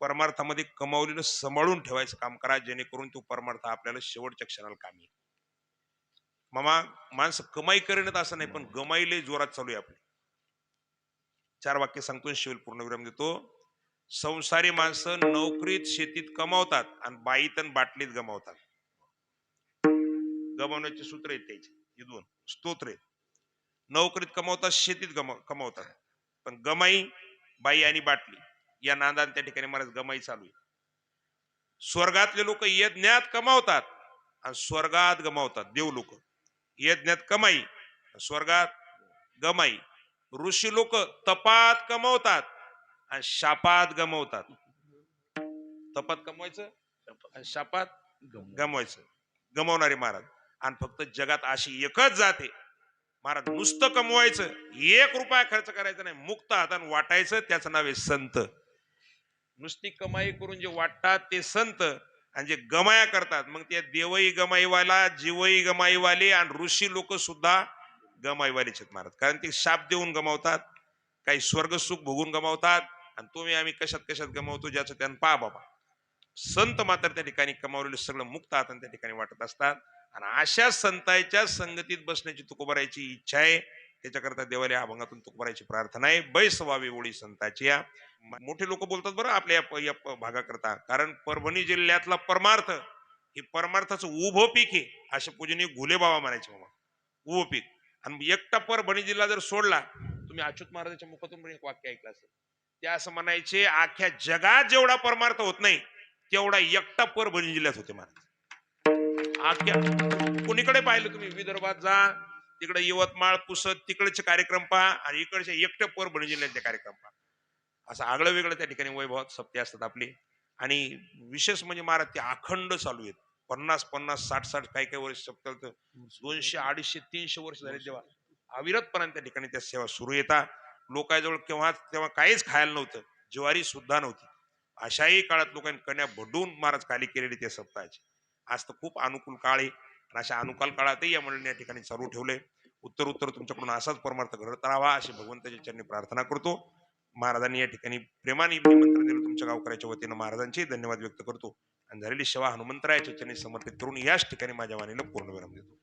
परमार्थामध्ये कमावलेलं सांभाळून ठेवायचं काम करा जेणेकरून तो परमार्थ आपल्याला शेवटच्या क्षणाला कामी येईल. मामा माणसं कमाई करेनच असं नाही पण गमाईले जोरात चालू आहे आपली. चार वाक्य सांगतो शिवल पूर्णविराम देतो. संसारी माणसं नोकरीत शेतीत कमावतात आणि बाईत आणि बाटलीत गमावतात. गमावण्याचे सूत्र आहेत त्याचे हे दोन स्तोत्र आहेत. नोकरीत कमावतात शेतीत गमा कमावतात. पण गमाई बाई आणि बाटली. या नांदाने त्या ठिकाणी महाराज गमाई चालू आहे. स्वर्गातले लोक यज्ञात कमावतात आणि स्वर्गात गमावतात देव लोक. यज्ञात कमाई स्वर्गात गमाई. ऋषी लोक तपात कमवतात आणि शापात गमावतात. तपात कमवायचं आणि शापात गमवायचं. गमवणारे महाराज. आणि फक्त जगात अशी एकच जाते महाराज नुसतं कमवायचं एक रुपया खर्च करायचा नाही. मुक्त हाताने वाटायचं त्याचं नाव आहे संत. नुसती कमाई करून जे वाटतात ते संत आणि जे गमाया करतात मग ते देवई गमाईवाला जीवई गमाईवाले आणि ऋषी लोक सुद्धा गमाईवालेच आहेत महाराज कारण ते शाप देऊन गमावतात काही स्वर्ग सुख भोगून गमावतात आणि तुम्ही आम्ही कशात कशात गमावतो ज्याचं त्यानं पा बाबा. संत मात्र त्या ठिकाणी कमावलेले सगळं मुक्त हाताने त्या ठिकाणी वाटत असतात. आणि अशा संतांच्या संगतीत बसण्याची तुकोबरायची इच्छा आहे. त्याच्याकरता देवाला या अभंगातून तुकबरायची प्रार्थना आहे. बैस व्हावी ओळी संताची या. मोठे लोक बोलतात बरं आपल्या या भागाकरता. कारण परभणी जिल्ह्यातला परमार्थ हे परमार्थाचं उभं पीक आहे. असे पूजनीय घुले बाबा म्हणायचे मामा उभं पीक. आणि एकटा परभणी जिल्हा जर सोडला तुम्ही अच्युत महाराजांच्या मुखातून पण एक वाक्य ऐकलं असेल. ते असं म्हणायचे अख्ख्या जगात जेवढा परमार्थ होत नाही तेवढा एकटा परभणी जिल्ह्यात होते महाराज. अख्ख्या कुणीकडे पाहिलं तुम्ही विदर्भात जा तिकडे यवतमाळ पुसद तिकडचे कार्यक्रम पहा आणि इकडचे एकटे परभणी जिल्ह्यातले कार्यक्रम पहा. असं आगळं वेगळं त्या ठिकाणी वैभवात सप्ते असतात आपले. आणि विशेष म्हणजे महाराज ते अखंड चालू आहेत. पन्नास पन्नास साठ साठ काही काही वर्ष सप्त दोनशे अडीचशे तीनशे वर्ष झाले जेव्हा अविरतपणाने त्या ठिकाणी त्या सेवा सुरू येतात. लोकांजवळ केव्हा तेव्हा काहीच खायला नव्हतं. ज्वारी सुद्धा नव्हती. अशाही काळात लोकांनी कन्या भडून महाराज खाली केलेली त्या सप्ताहाची. आज तर खूप अनुकूल काळ आहे. अशा अनुकाल काळातही या मंडळीने या ठिकाणी चालू ठेवले. उत्तर उत्तर तुमच्याकडून असाच परमार्थ घडत राहावा अशी भगवंताच्या चरणी प्रार्थना करतो. महाराजांनी या ठिकाणी प्रेमाने निमंत्रण दिलं तुमच्या गावकऱ्याच्या वतीनं महाराजांचे धन्यवाद व्यक्त करतो. आणि झालेली सेवा हनुमंतरायाच्या चरणी समर्पित करून याच ठिकाणी माझ्या वाणीला पूर्ण विराम देतो.